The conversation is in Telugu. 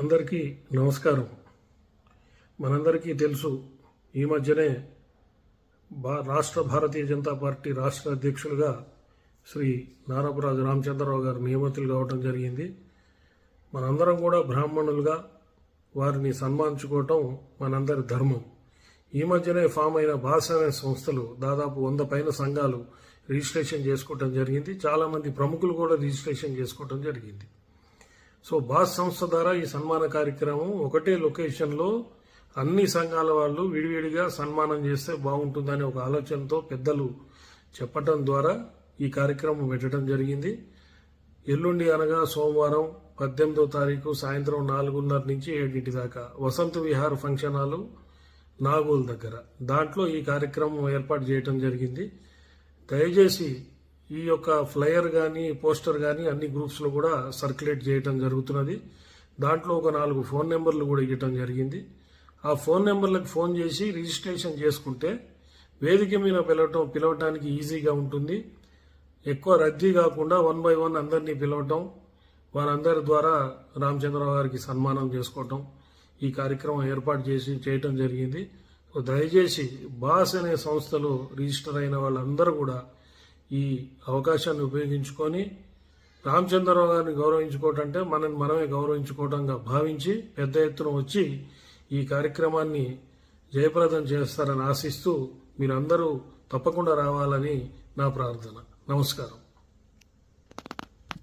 అందరికీ నమస్కారం. మనందరికీ తెలుసు ఈ మధ్యనే భా రాష్ట్ర భారతీయ జనతా పార్టీ రాష్ట్ర అధ్యక్షులుగా శ్రీ నారపరాజు రామచంద్రరావు గారు నియమితులు కావటం జరిగింది. మనందరం కూడా బ్రాహ్మణులుగా వారిని సన్మానించుకోవటం మనందరి ధర్మం. ఈ మధ్యనే ఫామ్ అయిన భాష అనే సంస్థలు దాదాపు వంద పైన సంఘాలు రిజిస్ట్రేషన్ చేసుకోవటం జరిగింది. చాలామంది ప్రముఖులు కూడా రిజిస్ట్రేషన్ చేసుకోవటం జరిగింది. సో బాస్ సంస్థ ద్వారా ఈ సన్మాన కార్యక్రమం ఒకటే లొకేషన్లో అన్ని సంఘాల వాళ్ళు విడివిడిగా సన్మానం చేస్తే బాగుంటుందనే ఒక ఆలోచనతో పెద్దలు చెప్పటం ద్వారా ఈ కార్యక్రమం పెట్టడం జరిగింది. ఎల్లుండి అనగా సోమవారం పద్దెనిమిదో తారీఖు సాయంత్రం నాలుగున్నర నుంచి ఏడింటి దాకా వసంత విహార్ ఫంక్షన్ హాలు నాగోల్ దగ్గర. దాంట్లో ఈ కార్యక్రమం ఏర్పాటు చేయడం జరిగింది. దయచేసి ఈ యొక్క ఫ్లయర్ కానీ పోస్టర్ కానీ అన్ని గ్రూప్స్లో కూడా సర్క్యులేట్ చేయటం జరుగుతున్నది. దాంట్లో ఒక నాలుగు ఫోన్ నెంబర్లు కూడా ఇవ్వటం జరిగింది. ఆ ఫోన్ నెంబర్లకు ఫోన్ చేసి రిజిస్ట్రేషన్ చేసుకుంటే వేదిక మీద పిలవటం పిలవటానికి ఈజీగా ఉంటుంది. ఎక్కువ రద్దీ కాకుండా వన్ బై వన్ అందరినీ పిలవటం వారందరి ద్వారా రామచంద్రరావు గారికి సన్మానం చేసుకోవటం ఈ కార్యక్రమం ఏర్పాటు చేసి చేయటం జరిగింది. దయచేసి బాస్ అనే సంస్థలో రిజిస్టర్ అయిన వాళ్ళందరూ కూడా ఈ అవకాశాన్ని ఉపయోగించుకొని రామచంద్రరావు గారిని గౌరవించుకోవటం అంటే మనని మనమే గౌరవించుకోవటంగా భావించి పెద్ద ఎత్తున వచ్చి ఈ కార్యక్రమాన్ని జయప్రదం చేస్తారని ఆశిస్తూ మీరందరూ తప్పకుండా రావాలని నా ప్రార్థన. నమస్కారం.